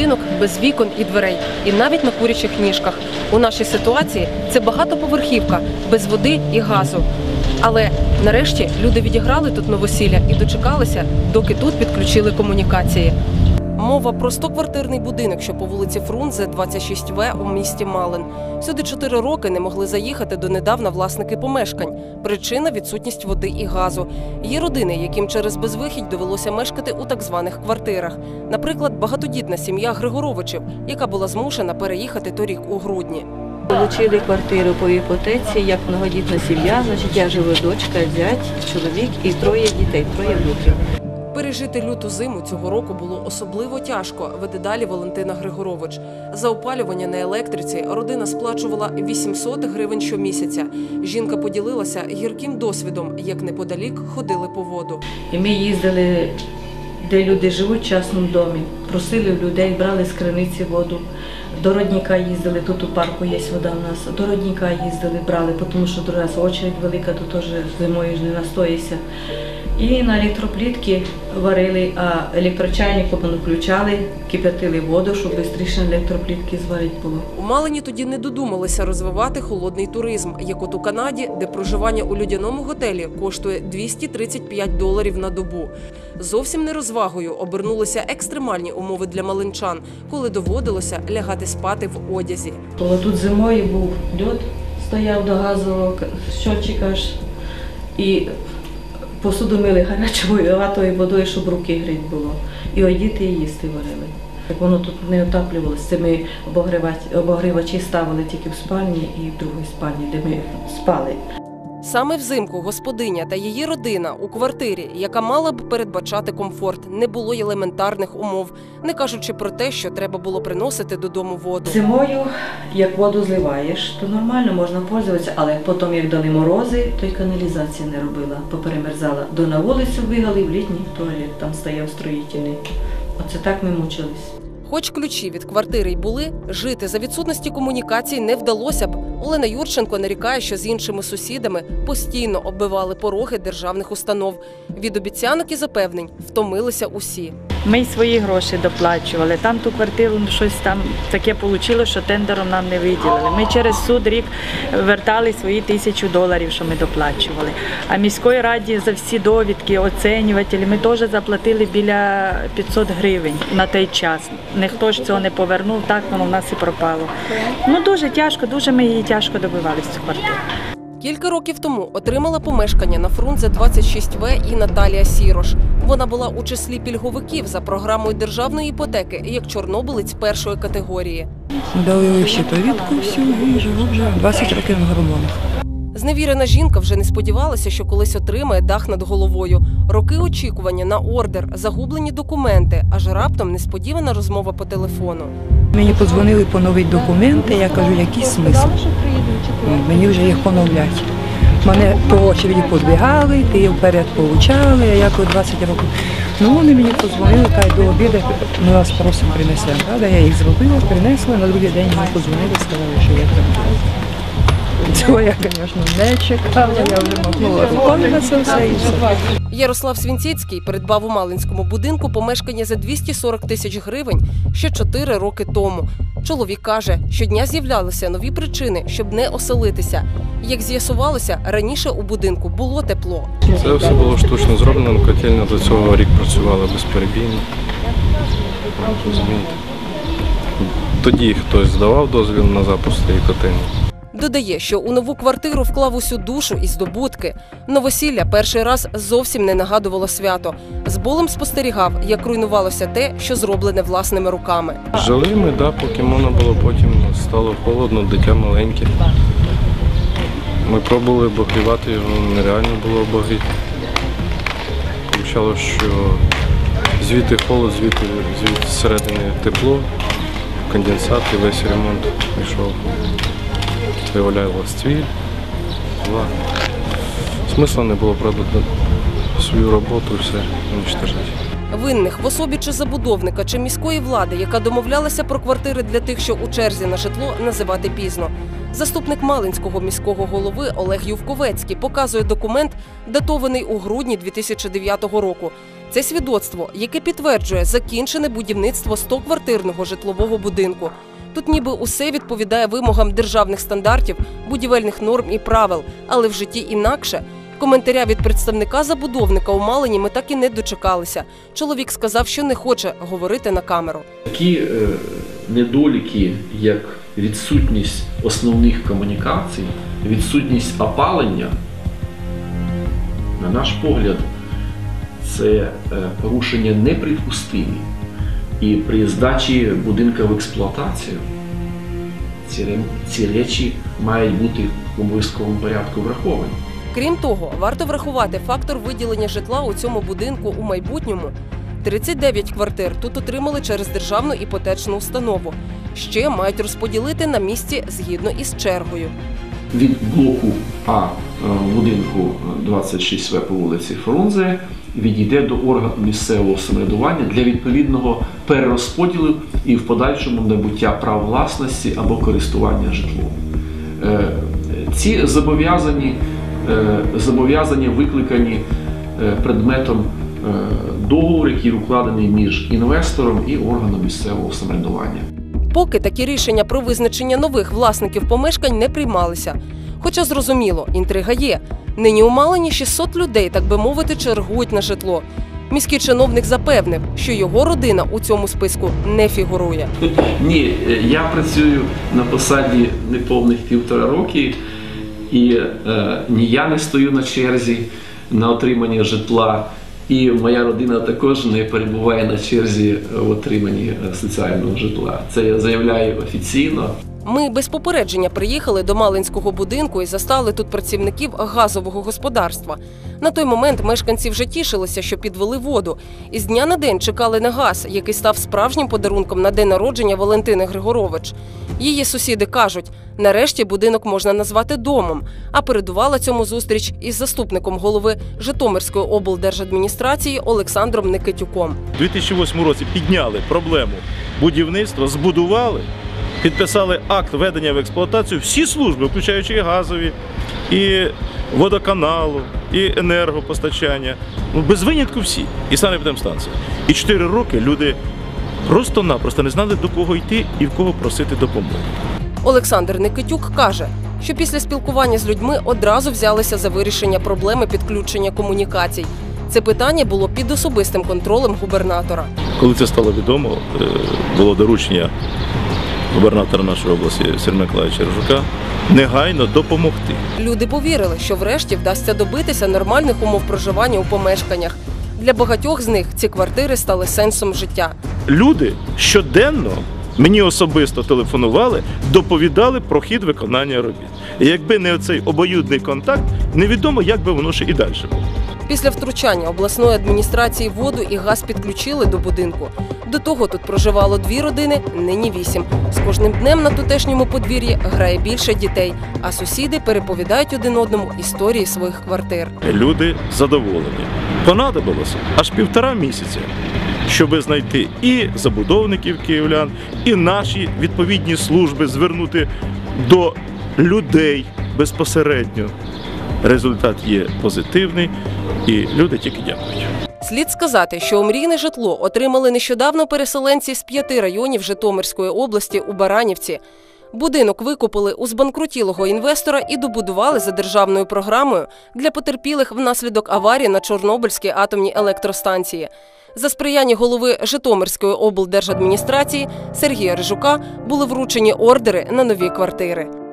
будинок без вікон і дверей, і навіть на курячих ніжках. У нашій ситуації це багатоповерхівка без води і газу. Але нарешті люди відіграли тут новосілля і дочекалися, доки тут підключили комунікації. Мова про 100-квартирний будинок, що по вулиці Фрунзе, 26В у місті Малин. Сюди 4 роки не могли заїхати донедавна власники помешкань. Причина відсутність води і газу. Є родини, яким через безвихідь довелося мешкати у так званих квартирах. Наприклад, багатодітна сім'я Григоровичів, яка була змушена переїхати торік у грудні. Получили квартиру по іпотеці, як многодітна сім'я. Значить, я живу дочка, зять, чоловік і троє дітей, троє внуків. Пережити люту зиму цього року було особливо тяжко, веде далі Валентина Григорович. За опалювання на електриці родина сплачувала 800 гривень щомісяця. Жінка поділилася гірким досвідом, як неподалік ходили по воду. І ми їздили, де люди живуть в частному домі. Просили людей, брали з криниці воду. До родника їздили, тут у парку є вода у нас. До родника їздили, брали, тому що другий раз очередь велика, тут теж зимою ж не настоїся. І на електроплітки варили, а електрочайник включали, кип'ятили воду, щоб швидше електроплітки зварити було. У Малині тоді не додумалися розвивати холодний туризм, як от у Канаді, де проживання у людяному готелі коштує 235 доларів на добу. Зовсім не розвагою обернулися екстремальні умови для малинчан, коли доводилося лягати спати в одязі. Тут зимою був льод, стояв до газового щотчика аж, і посуду мили гарячою ватою водою, щоб руки грить було. І одіти і їсти варили. Воно тут не отаплювалося, це ми обогрівачі ставили тільки в спальні і в другій спальні, де ми спали. Саме взимку господиня та її родина у квартирі, яка мала б передбачати комфорт, не було елементарних умов, не кажучи про те, що треба було приносити додому воду. Зимою, як воду зливаєш, то нормально можна пользуватися, але потім, як дали морози, то й каналізація не робила, поперемерзала. До на вулицю бігали, в літній туалет, там стояв строїтельний. Оце так ми мучились. Хоч ключі від квартири й були, жити за відсутності комунікацій не вдалося б. Олена Юрченко нарікає, що з іншими сусідами постійно оббивали пороги державних установ. Від обіцянок і запевнень втомилися усі. Ми й свої гроші доплачували. Там ту квартиру ну, щось там таке вийшло, що тендером нам не виділили. Ми через суд рік вертали свої тисячу доларів, що ми доплачували. А міської раді за всі довідки, оцінювателі, ми теж заплатили біля 500 гривень на той час. Ніхто ж цього не повернув, так воно в нас і пропало. Ну дуже тяжко, дуже ми її тяжко добивалися цю квартиру. Кілька років тому отримала помешкання на Фрунзе 26В і Наталія Сірош. Вона була у числі пільговиків за програмою державної іпотеки як чорнобилець першої категорії. Дали щитовідку всю і живу вже 20 років на гормонах. Зневірена жінка вже не сподівалася, що колись отримає дах над головою. Роки очікування на ордер, загублені документи, аж раптом несподівана розмова по телефону. Мені подзвонили поновити документи, я кажу, який смисл? Мені вже їх поновлять. Мене по очереді подвигали, ти вперед получали, а як у 20 років. Ну вони мені подзвонили, кажуть, до обіду ми вас просимо принесемо. Правда, я їх зробила, принесла, на другий день мені подзвонили, сказали, що я прийду. Цього я, звісно, не чекала, я вже махнула на це все і все. Ярослав Свінціцький придбав у Малинському будинку помешкання за 240 тисяч гривень ще 4 роки тому. Чоловік каже, щодня з'являлися нові причини, щоб не оселитися. Як з'ясувалося, раніше у будинку було тепло. Це все було штучно зроблено, котельня до цього рік працювала безперебійно. Тоді хтось здавав дозвіл на запуск цієї котельні. Додає, що у нову квартиру вклав усю душу і здобутки. Новосілля перший раз зовсім не нагадувало свято. З болем спостерігав, як руйнувалося те, що зроблене власними руками. Жили ми, да, поки можна було, потім стало холодно, дитя маленьке. Ми пробували обогрівати його, нереально було обогріти. Получало, що звідти холод, звідти, звідти зсередини тепло, конденсат і весь ремонт йшов. Виявлялась цвіль. Смисла не було правда свою роботу і все уничтожати. Винних в особі чи забудовника, чи міської влади, яка домовлялася про квартири для тих, що у черзі на житло, називати пізно. Заступник Малинського міського голови Олег Ювковецький показує документ, датований у грудні 2009 року. Це свідоцтво, яке підтверджує закінчене будівництво 100-квартирного житлового будинку. Тут ніби усе відповідає вимогам державних стандартів, будівельних норм і правил, але в житті інакше. Коментаря від представника забудовника у Малині ми так і не дочекалися. Чоловік сказав, що не хоче говорити на камеру. Такі е, недоліки, як відсутність основних комунікацій, відсутність опалення, на наш погляд, це е, порушення неприпустимі. І при здачі будинка в експлуатацію ці, ці речі мають бути в обов'язковому порядку враховані. Крім того, варто врахувати фактор виділення житла у цьому будинку у майбутньому. 39 квартир тут отримали через державну іпотечну установу. Ще мають розподілити на місці згідно із чергою. Від блоку А е, будинку 26В по вулиці Фрунзе відійде до органу місцевого самоврядування для відповідного перерозподілу і в подальшому набуття прав власності або користування житлом. Е, Ці зобов'язані, е, зобов'язання викликані предметом договору, який укладений між інвестором і органом місцевого самоврядування. Поки такі рішення про визначення нових власників помешкань не приймалися. Хоча зрозуміло, інтрига є. Нині у Малині 600 людей, так би мовити, чергують на житло. Міський чиновник запевнив, що його родина у цьому списку не фігурує. Ні, е, я працюю на посаді неповних півтора роки, і е, ні я не стою на черзі на отримання житла, і моя родина також не перебуває на черзі в отриманні е, соціального житла. Це я заявляю офіційно. Ми без попередження приїхали до Малинського будинку і застали тут працівників газового господарства. На той момент мешканці вже тішилися, що підвели воду, і з дня на день чекали на газ, який став справжнім подарунком на день народження Валентини Григорович. Її сусіди кажуть, нарешті будинок можна назвати домом. А передувала цьому зустріч із заступником голови Житомирської облдержадміністрації Олександром Никитюком. У 2008 році підняли проблему будівництва, збудували, підписали акт введення в експлуатацію всі служби, включаючи і газові, і водоканалу, і енергопостачання. Ну, без винятку всі. І санепідемстанція. І 4 роки люди просто-напросто не знали, до кого йти і в кого просити допомоги. Олександр Никитюк каже, що після спілкування з людьми одразу взялися за вирішення проблеми підключення комунікацій. Це питання було під особистим контролем губернатора. Коли це стало відомо, е, було доручення губернатора нашої області Сергія Миколаївича Рожука негайно допомогти. Люди повірили, що врешті вдасться добитися нормальних умов проживання у помешканнях. Для багатьох з них ці квартири стали сенсом життя. люди щоденно мені особисто телефонували, доповідали про хід виконання робіт. І якби не оцей обоюдний контакт, невідомо, як би воно ще і далі було. Після втручання обласної адміністрації воду і газ підключили до будинку. До того тут проживало дві родини, нині вісім. З кожним днем на тутешньому подвір'ї грає більше дітей, а сусіди переповідають один одному історії своїх квартир. Люди задоволені. Понадобилося аж півтора місяця, щоб знайти і забудовників київлян, і наші відповідні служби звернути до людей безпосередньо. Результат є позитивний, і люди тільки дякують. Слід сказати, що омрійне житло отримали нещодавно переселенці з п'яти районів Житомирської області у Баранівці. Будинок викупили у збанкрутілого інвестора і добудували за державною програмою для потерпілих внаслідок аварії на Чорнобильській атомній електростанції. За сприяння голови Житомирської облдержадміністрації Сергія Рижука були вручені ордери на нові квартири.